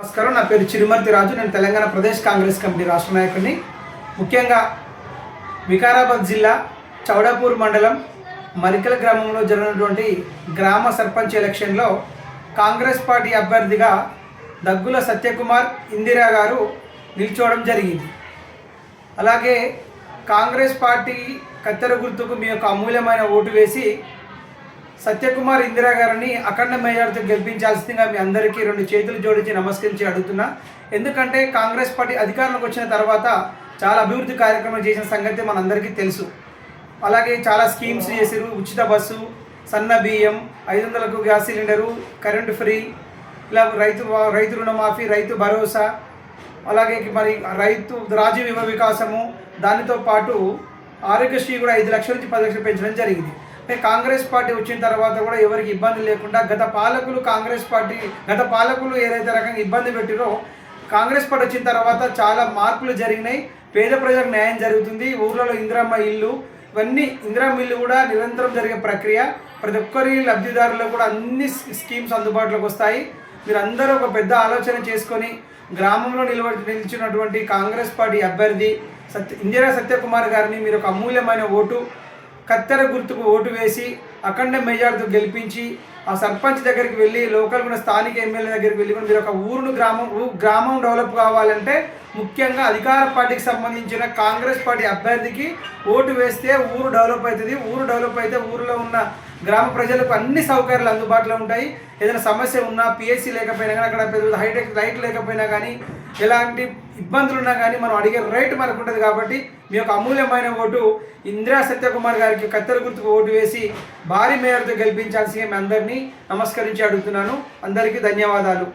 నమస్కారం నా పేరు చిరుమర్తి రాజు. నేను తెలంగాణ ప్రదేశ్ కాంగ్రెస్ కమిటీ రాష్ట్ర నాయకుడిని. ముఖ్యంగా వికారాబాద్ జిల్లా చౌడాపూర్ మండలం మరికల గ్రామంలో జరిగినటువంటి గ్రామ సర్పంచ్ ఎలక్షన్లో కాంగ్రెస్ పార్టీ అభ్యర్థిగా దగ్గుల సత్యకుమార్ ఇందిరా గారు నిల్చోవడం జరిగింది. అలాగే కాంగ్రెస్ పార్టీ కత్తెర గుర్తుకు మీ యొక్క అమూల్యమైన ఓటు వేసి సత్యకుమార్ ఇందిరా గారిని అఖండ మేజార్తో గెలిపించాల్సిందిగా మీ అందరికీ రెండు చేతులు జోడించి నమస్కరించి అడుగుతున్నా. ఎందుకంటే కాంగ్రెస్ పార్టీ అధికారంలోకి వచ్చిన తర్వాత చాలా అభివృద్ధి కార్యక్రమాలు చేసిన సంగతి మనందరికీ తెలుసు. అలాగే చాలా స్కీమ్స్ చేసిరు ఉచిత బస్సు సన్న బియ్యం ఐదు వందలకు గ్యాస్ సిలిండరు కరెంటు ఫ్రీ ఇలా రైతు రైతు రుణమాఫీ రైతు భరోసా అలాగే మరి రైతు రాజీవ వికాసము దానితో పాటు ఆరోగ్యశ్రీ కూడా ఐదు లక్షల నుంచి పది లక్షలు పెంచడం జరిగింది. కాంగ్రెస్ పార్టీ వచ్చిన తర్వాత కూడా ఎవరికి ఇబ్బంది లేకుండా గత పాలకులు కాంగ్రెస్ పార్టీ గత పాలకులు ఏదైతే రకంగా ఇబ్బంది పెట్టిరో కాంగ్రెస్ పార్టీ వచ్చిన తర్వాత చాలా మార్పులు జరిగినాయి. పేద ప్రజలకు న్యాయం జరుగుతుంది. ఊర్లలో ఇందిరమ్మ ఇల్లు ఇవన్నీ ఇందిరమ్మ ఇల్లు కూడా నిరంతరం జరిగే ప్రక్రియ. ప్రతి ఒక్కరి లబ్ధిదారులకు కూడా అన్ని స్కీమ్స్ అందుబాటులోకి వస్తాయి. మీరు అందరూ ఒక పెద్ద ఆలోచన చేసుకొని గ్రామంలో నిలవ నిలిచినటువంటి కాంగ్రెస్ పార్టీ అభ్యర్థి సత్య ఇందిరా సత్యకుమార్ గారిని మీరు ఒక అమూల్యమైన ఓటు కత్తెర గుర్తుకు ఓటు వేసి అఖండ మెజార్టీతో గెలిపించి ఆ సర్పంచ్ దగ్గరికి వెళ్ళి లోకల్ ఉన్న స్థానిక ఎమ్మెల్యే దగ్గరికి వెళ్ళి కూడా మీరు ఒక ఊరును గ్రామం ఊ- గ్రామం డెవలప్ కావాలంటే ముఖ్యంగా అధికార పార్టీకి సంబంధించిన కాంగ్రెస్ పార్టీ అభ్యర్థికి ఓటు వేస్తే ఊరు డెవలప్ అవుతుంది. ఊరు డెవలప్ అయితే ఊరిలో ఉన్న గ్రామ ప్రజలకు అన్ని సౌకర్యాలు అందుబాటులో ఉంటాయి. ఏదైనా సమస్య ఉన్నా పిఎస్సి లేకపోయినా కానీ అక్కడ పెద్ద హైటెక్ లైట్ లేకపోయినా కానీ ఎలాంటి ఇబ్బందులు ఉన్నా కానీ మనం అడిగే రైట్ మనకు ఉంటుంది కాబట్టి మీ యొక్క అమూల్యమైన ఓటు ఇందిరా సత్యకుమార్ గారికి కత్తెర గుర్తుకు ఓటు వేసి భారీ మేయర్తో గెలిపించాల్సి మీ అందరినీ నమస్కరించి అడుగుతున్నాను. అందరికీ ధన్యవాదాలు.